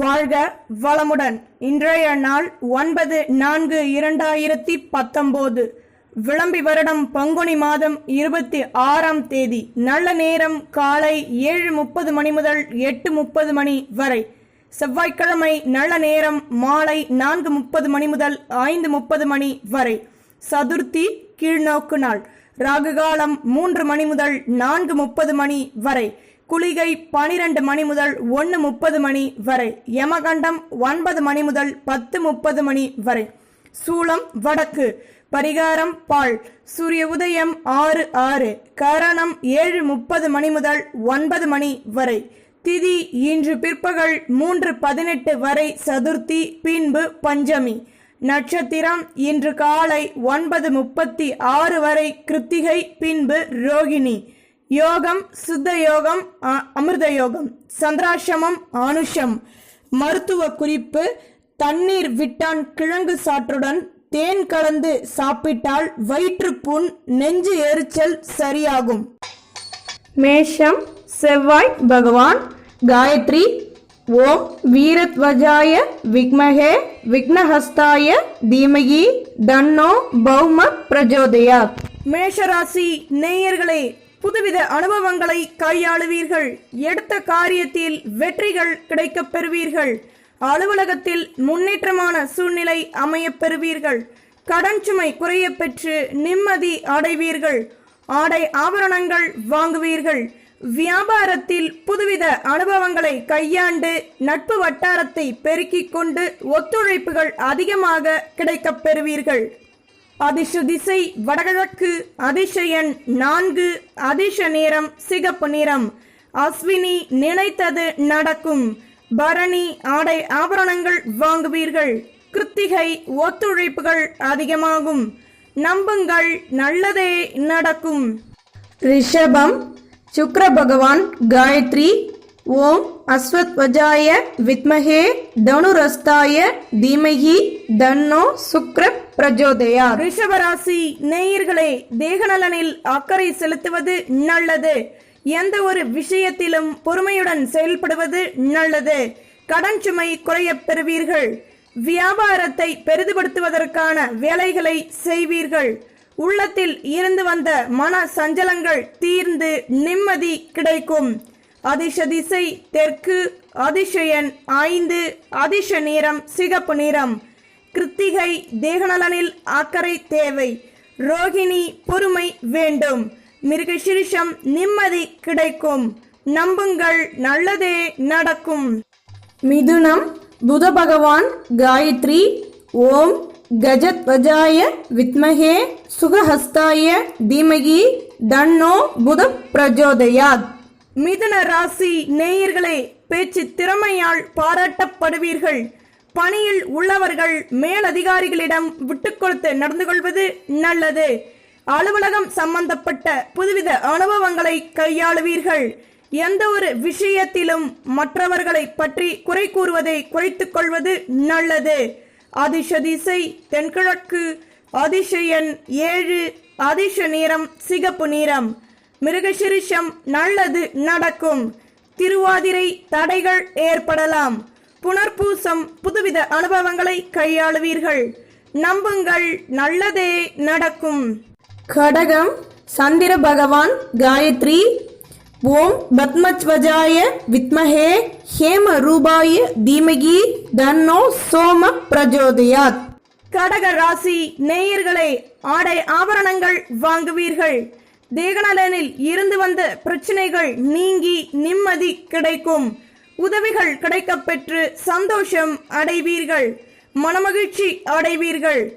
வாழ்க வளமுடன். இன்றைய நாள் ஒன்பது நான்கு இரண்டாயிரத்தி பத்தொன்பது விளம்பி வருடம் பங்குனி மாதம் இருபத்தி ஆறாம் தேதி. நல்ல நேரம் காலை ஏழு முப்பது மணி முதல் எட்டு முப்பது மணி வரை. செவ்வாய்க்கிழமை நல்ல நேரம் மாலை நான்கு முப்பது மணி முதல் ஐந்து முப்பது மணி வரை. சதுர்த்தி கீழ்நோக்கு நாள். ராகுகாலம் மூன்று மணி முதல் நான்கு முப்பது மணி வரை. குளிகை பனிரெண்டு மணி முதல் ஒன்று முப்பது மணி வரை. யமகண்டம் ஒன்பது மணி முதல் பத்து முப்பது மணி வரை. சூளம் வடக்கு. பரிகாரம் பால். சூரிய உதயம் ஆறு ஆறு. கரணம் ஏழு முப்பது மணி முதல் ஒன்பது மணி வரை. திதி இன்று பிற்பகல் மூன்று பதினெட்டு வரை சதுர்த்தி பின்பு பஞ்சமி. நட்சத்திரம் இன்று காலை ஒன்பது முப்பத்தி ஆறு வரை கிருத்திகை பின்பு ரோகிணி. யோகம் சித்த யோகம் அ- அமிர்த யோகம் சந்திராசிரமம் ஆனுஷம் மருத்துவ குறிப்பு தண்ணீர் விட்டான் கிழங்கு சாற்றுடன் தேன் கலந்து சாப்பிட்டால் வயிற்றுப்புண் நெஞ்சு எரிச்சல் சரியாகும். மேஷம் செவ்வாய் பகவான் காயத்ரி ஓம் வீரத்வஜாய விக்மகே விக்னஹஸ்தாய தீமகி தன்னோ பௌம பிரஜோதயா. மேஷராசி நேயர்களே புதுவித அனுபவங்களை கையாளுவீர்கள். எடுத்த காரியத்தில் வெற்றிகள் கிடைக்கப் பெறுவீர்கள். அலுவலகத்தில் முன்னேற்றமான சூழ்நிலை அமையப் பெறுவீர்கள். கடன் சுமை குறையப் பெற்று நிம்மதி அடைவீர்கள். ஆடை ஆபரணங்கள் வாங்குவீர்கள். வியாபாரத்தில் புதுவித அனுபவங்களை கையாண்டு நட்பு வட்டாரத்தை பெருக்கிக் கொண்டு ஒத்துழைப்புகள் அதிகமாக கிடைக்கப் பெறுவீர்கள். அதிர்ஷ திசை வடகிழக்கு அதிசயன் நான்கு அதிர்ஷ நேரம் சிகப்பு நிறம். அஸ்வினி நினைத்தது நடக்கும். பரணி ஆடை ஆபரணங்கள் வாங்குவீர்கள். கிருத்திகை ஒத்துழைப்புகள் அதிகமாகும். நம்புங்கள் நல்லதே நடக்கும். ரிஷபம் சுக்ர பகவான் காயத்ரி ஓம் அஸ்வத்வஜாய வித்மகே தனுரஸ்தாய தீமகி தன்னோ சுக்ர பிரஜோதயா ரிஷபராசி நேயர்களே தேகநலனில் அக்கறை செலுத்துவது நல்லது. எந்த ஒரு விஷயத்திலும் பொறுமையுடன் செயல்படுவது நல்லது. கடன் சுமை குறையப் பெறுவீர்கள். வியாபாரத்தை பெரிதுபடுத்துவதற்கான வேலைகளை செய்வீர்கள். உள்ளத்தில் இருந்து வந்த மன சஞ்சலங்கள் தீர்ந்து நிம்மதி கிடைக்கும். அதிர்ஷ திசை தெற்கு அதிர்ஷயன் ஐந்து அதிர்ஷ நிறம் சிகப்பு நிறம் கிருத்திகை தேகநலனில் அக்கறை தேவை. ரோகிணி பொறுமை வேண்டும். மிருகசிரிஷம் நிம்மதி கிடைக்கும். நம்புங்கள் நல்லதே நடக்கும். மிதுனம் புத பகவான் காயத்ரி ஓம் கஜத்வஜாய வித்மகே சுகஹஸ்தாய தீமகி தன்னோ புத பிரஜோதயாத். மிதுன ராசி நேயர்களே பேச்சு திறமையால் பாராட்டப்படுவீர்கள். பணியில் உள்ளவர்கள் மேலதிகாரிகளிடம் விட்டு கொடுத்து நடந்து கொள்வது நல்லது. அலுவலகம் சம்பந்தப்பட்ட புதுவித அனுபவங்களை கையாளுவீர்கள். எந்த ஒரு விஷயத்திலும் மற்றவர்களை பற்றி குறை கூறுவதை குறைத்துக் கொள்வது நல்லது. அதிர்ஷ திசை தென்கிழக்கு அதிசயன் ஏழு அதிர்ஷ நிறம் சிகப்பு நிறம். மிருகசிரிஷம் நல்லது நடக்கும். திருவாதிரை தடைகள் ஏற்படலாம். புனர்பூசம் புதுவித அனுபவங்களை கையாளுவீர்கள். நம்புங்கள் நல்லதே நடக்கும். கடகம் சந்திர பகவான் காயத்ரி ஓம் பத்மத்வஜாய வித்மஹே ஹேம ரூபாய தீமகி தன்னோ சோம பிரஜோதயாத். கடக ராசி நேயர்களே ஆடை ஆபரணங்கள் வாங்குவீர்கள். தேகநலனில் இருந்து வந்த பிரச்சனைகள் நீங்கி நிம்மதி கிடைக்கும். உதவிகள் கிடைக்கப்பெற்று சந்தோஷம் அடைவீர்கள். மனமகிழ்ச்சி அடைவீர்கள்.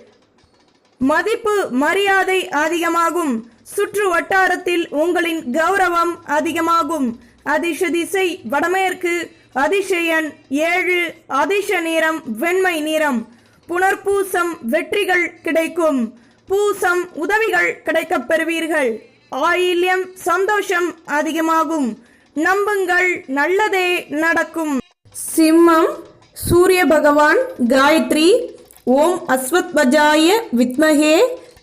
மதிப்பு மரியாதை அதிகமாகும். சுற்று வட்டாரத்தில் உங்களின் கௌரவம் அதிகமாகும். அதிர்ஷ திசை வடமேற்கு அதிசயன் ஏழு அதிர்ஷ நிறம் வெண்மை நிறம். புனர்பூசம் வெற்றிகள் கிடைக்கும். பூசம் உதவிகள் கிடைக்கப் பெறுவீர்கள். ஆயில்யம் சந்தோஷம் அதிகமாகும். நம்புங்கள் நல்லதே நடக்கும். சிம்மம் சூரிய பகவான் காயத்ரி ஓம் அஸ்வத்வஜாய வித்மஹே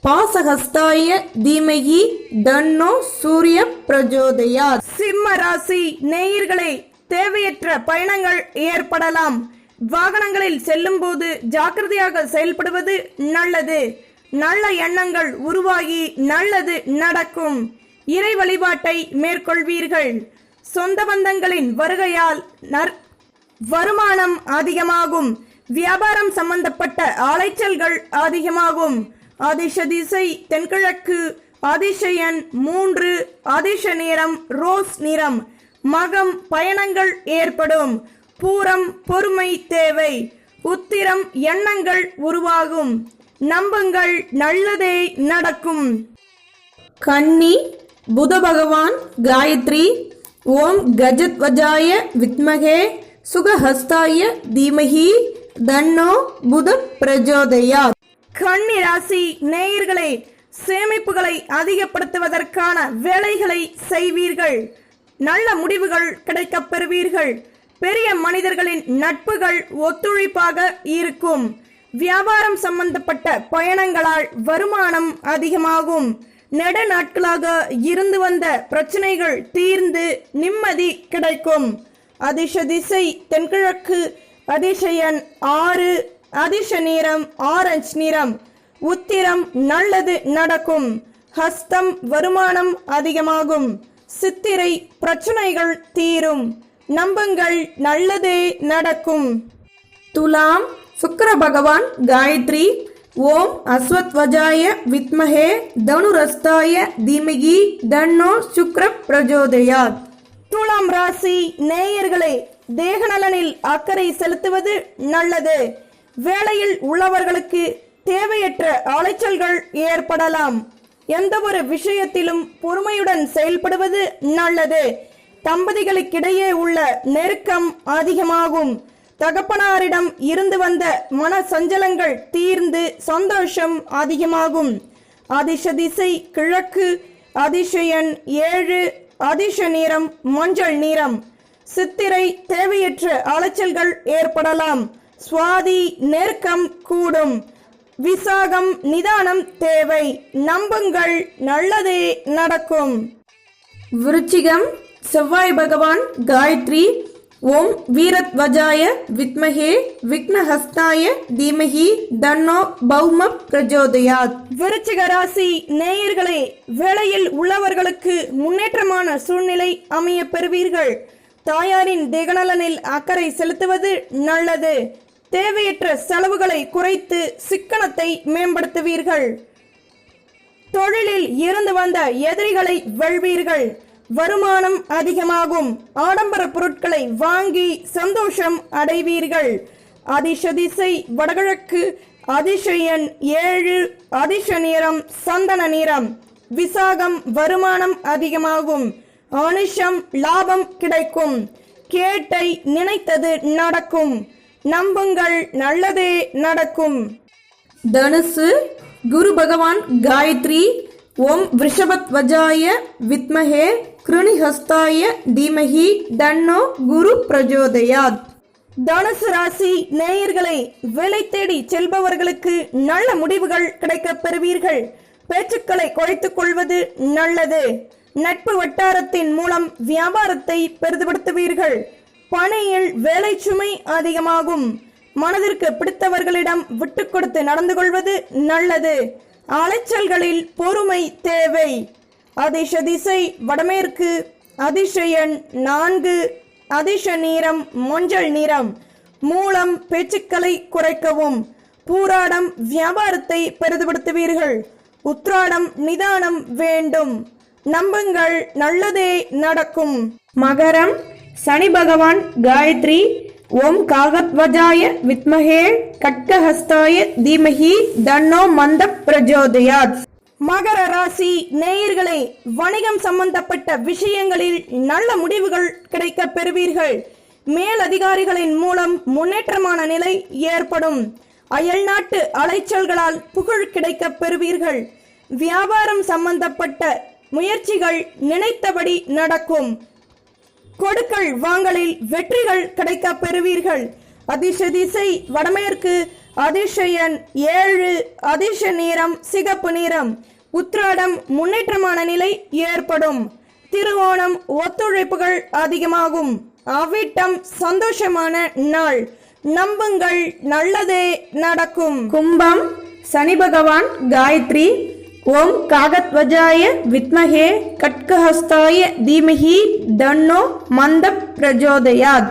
பாசஹஸ்தாய தீமகி தன்னோ சூரிய பிரஜோதயா சிம்ம ராசி நேயர்களே தேவையற்ற பயணங்கள் ஏற்படலாம். வாகனங்களில் செல்லும்போது ஜாக்கிரதையாக செயல்படுவது நல்லது. நல்ல எண்ணங்கள் உருவாகி நல்லது நடக்கும். இறை வழிபாட்டை மேற்கொள்வீர்கள். சொந்த பந்தங்களின் வருகையால் நற் வருமானம் அதிகமாகும். வியாபாரம் சம்பந்தப்பட்ட அலைச்சல்கள் அதிகமாகும். அதிர்ஷ திசை தென்கிழக்கு அதிசயன் மூன்று அதிர்ஷ நிறம் ரோஸ் நிறம் மகம் பயணங்கள் ஏற்படும். பூரம் பொறுமை தேவை. உத்திரம் எண்ணங்கள் உருவாகும். நம்புங்கள் நல்லதே நடக்கும். கன்னி புத பகவான் காயத்ரி ஓம் கஜத்வஜாய வித்மகே சுகஹஸ்தாய தீமகி தன்னோ புத பிரஜோதயா. கன்னி ராசி நேயர்களே சேமிப்புகளை அதிகப்படுத்துவதற்கான வேலைகளை செய்வீர்கள். நல்ல முடிவுகள் கிடைக்கப் பெறுவீர்கள். பெரிய மனிதர்களின் நட்புகள் ஒத்துழைப்பாக இருக்கும். வியாபாரம் சம்பந்தப்பட்ட பயணங்களால் வருமானம் அதிகமாகும். நெட நாட்களாக இருந்து வந்த பிரச்சனைகள் தீர்ந்து நிம்மதி கிடைக்கும். அதிர்ஷ திசை தென்கிழக்கு அதிசயன் ஆறு அதிர்ஷ நிறம் ஆரஞ்சு நிறம். உத்திரம் நல்லது நடக்கும். ஹஸ்தம் வருமானம் அதிகமாகும். சித்திரை பிரச்சனைகள் தீரும். நம்புங்கள் நல்லதே நடக்கும். துலாம் சுக்கர பகவான் காயத்ரி ஓம் அஸ்வத்வஜாய வித்மஹே தனுரஸ்தாய தீமகி தன்னோ சுக்ர பிரஜோதயாத். துலாம் ராசி நேயர்களே தேகநலனில் அக்கறை செலுத்துவது நல்லது. வேலையில் உள்ளவர்களுக்கு தேவையற்ற அலைச்சல்கள் ஏற்படலாம். எந்த ஒரு விஷயத்திலும் பொறுமையுடன் செயல்படுவது நல்லது. தம்பதிகளுக்கிடையே உள்ள நெருக்கம் அதிகமாகும். தகப்பனாரிடம் இருந்து வந்த மன சஞ்சலங்கள் தீர்ந்து சந்தோஷம் அதிகமாகும். அதிர்ஷ திசை கிழக்கு அதிசயன் ஏழு அதிர்ஷ நிறம் மஞ்சள் நிறம் சித்திரை தேவையற்ற அலைச்சல்கள் ஏற்படலாம். சுவாதி நெருக்கம் கூடும். விசாகம் நிதானம் தேவை. நம்புங்கள் நல்லதே நடக்கும். விருச்சிகம் செவ்வாய் பகவான் காயத்ரி ஓம் வீரத்வஜாய வித்மகே விக்னஹஸ்தாய தீமஹி தன்னோ பௌம பிரஜோதயாத். விருச்சிக ராசி நேயர்களே வேளையில் உள்ளவர்களுக்கு முன்னேற்றமான சூழ்நிலை அமைய பெறுவீர்கள். தாயாரின் திகநலனில் அக்கறை செலுத்துவது நல்லது. தேவையற்ற செலவுகளை குறைத்து சிக்கனத்தை மேம்படுத்துவீர்கள். தொழிலில் இருந்து வந்த எதிரிகளை வெல்வீர்கள். வருமானம் அதிகமாகும். ஆடம்பர பொருட்களை வாங்கி சந்தோஷம் அடைவீர்கள். அதிசதிசை வடகிழக்கு அதிசயன் ஏழு அதிர்ஷ நிறம் சந்தன நிறம். விசாகம் வருமானம் அதிகமாகும். அனுஷம் லாபம் கிடைக்கும். கேட்டை நினைத்தது நடக்கும். நம்புங்கள் நல்லதே நடக்கும். தனுசு குரு பகவான் காயத்ரி ஓம் விஷபத்வஜாய வித்மஹே. கிருணிஹஸ்தாய தீமஹி தன்னோ குரு பிரஜோதயாத் தனுசு ராசி நேயர்களே வேலை தேடி செல்பவர்களுக்கு நல்ல முடிவுகள் கிடைக்கப் பெறுவீர்கள். பேச்சுக்களை குறைத்துக் கொள்வது நல்லது. நட்பு வட்டாரத்தின் மூலம் வியாபாரத்தை பெரிதுபடுத்துவீர்கள். பணியில் வேலை சுமை அதிகமாகும். மனதிற்கு பிடித்தவர்களிடம் விட்டு கொடுத்து நடந்து கொள்வது நல்லது. அலைச்சல்களில் பொறுமை தேவை. அதிர்ஷ திசை வடமேற்கு அதிஷயன் நான்கு அதிர்ஷ நிறம் மஞ்சள் நிறம். மூலம் பேச்சுக்களை குறைக்கவும். பூராடம் வியாபாரத்தை பெரிதுபடுத்துவீர்கள். உத்ராடம் நிதானம் வேண்டும். நம்புங்கள் நல்லதே நடக்கும். மகரம் சனி பகவான் காயத்ரி ஓம் காகத்வஜாய வித்மகே கட்கஹஸ்தாய தீமஹி தன்னோ மந்த பிரஜோதயாத். மகர ராசி நேயர்களே வணிகம் சம்பந்தப்பட்ட விஷயங்களில் நல்ல முடிவுகள் கிடைக்க பெறுவீர்கள். மேலதிகாரிகளின் மூலம் முன்னேற்றமான நிலை ஏற்படும். அயல்நாட்டு அலைச்சல்களால் புகழ் கிடைக்க பெறுவீர்கள். வியாபாரம் சம்பந்தப்பட்ட முயற்சிகள் நினைத்தபடி நடக்கும். கொடுக்கல் வாங்கலில் வெற்றிகள் கிடைக்க பெறுவீர்கள். அதிர்ஷ திசை வடமேற்கு எண் ஏழு அதிர்ஷ நிறம் சிகப்பு நிறம் உத்ராடம் முன்னேற்றமான நிலை ஏற்படும். திருவோணம் ஒத்துழைப்புகள் அதிகமாகும். அவிட்டம் சந்தோஷமான நாள். நம்புங்கள் நல்லதே நடக்கும். கும்பம் சனி பகவான் காயத்ரி. ஓம் காகத்வஜாய வித்மஹே கட்கஹஸ்தாய தீமஹி தன்னோ மந்த பிரஜோதயாத்.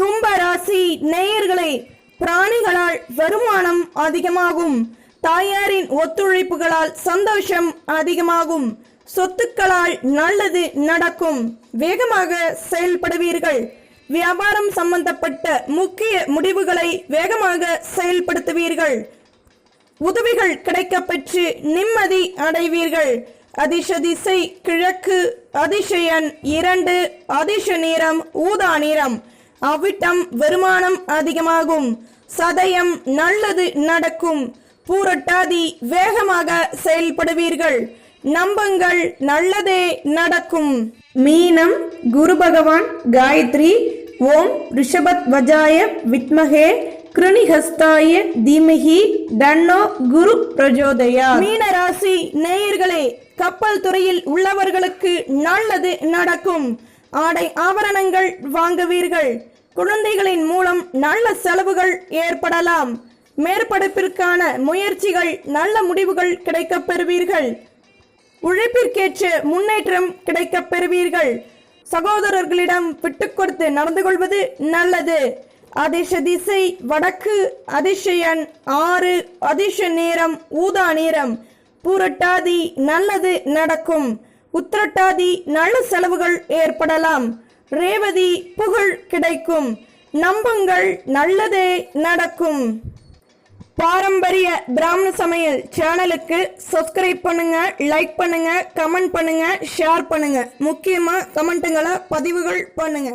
கும்பராசி நேயர்களே பிராணிகளால் வருமானம் அதிகமாகும். தாயாரின் ஒத்துழைப்புகளால் சந்தோஷம் அதிகமாகும். சொத்துக்களால் நல்லது நடக்கும். வேகமாக செயல்படுவீர்கள். வியாபாரம் சம்பந்தப்பட்ட முக்கிய முடிவுகளை வேகமாக செயல்படுத்துவீர்கள். உதவிகள் கிடைக்கப்பெற்று நிம்மதி அடைவீர்கள். அதிர்ஷ திசை கிழக்கு அதிசயன் இரண்டு அதிர்ஷ நிறம் ஊதா நிறம். அவிட்டம் வருமானம் அதிகமாகும். சதயம் நல்லது நடக்கும். பூரட்டாதி வேகமாக செயல்படுவீர்கள். நம்பங்கள் நல்லதே நடக்கும். மீனம் குரு பகவான் காயத்ரி ஓம் ரிஷபத் வஜாய வித்மகே கிருணிஹஸ்தாய தீமகி தன்னோ குரு பிரஜோதயா. மீனராசி நேயர்களே கப்பல் துறையில் உள்ளவர்களுக்கு நல்லது நடக்கும். ஆடை ஆபரணங்கள் வாங்குவீர்கள். குழந்தைகளின் மூலம் நல்ல செலவுகள் ஏற்படலாம். மேற்படிப்பிற்கான முயற்சிகள் நல்ல முடிவுகள் கிடைக்கப் பெறுவீர்கள் உழைப்பிற்கேற்ற முன்னேற்றம் கிடைக்கப் பெறுவீர்கள் சகோதரர்களிடம் விட்டுக் கொடுத்து நடந்து கொள்வது நல்லது. அதிர்ஷ திசை வடக்கு அதிர்ஷயன் ஆறு அதிர்ஷ நேரம் ஊதா நேரம். பூரட்டாதி நல்லது நடக்கும். உத்திரட்டாதி நல்ல செலவுகள் ஏற்படலாம். ரேவதி புகழ் கிடைக்கும். நம்புங்கள் நல்லதே நடக்கும். பாரம்பரிய பிராமண சமையல் சேனலுக்கு சப்ஸ்கிரைப் பண்ணுங்க லைக் பண்ணுங்க கமெண்ட் பண்ணுங்க ஷேர் பண்ணுங்க. முக்கியமா கமெண்ட்டுங்களை பதிவுகள் பண்ணுங்க.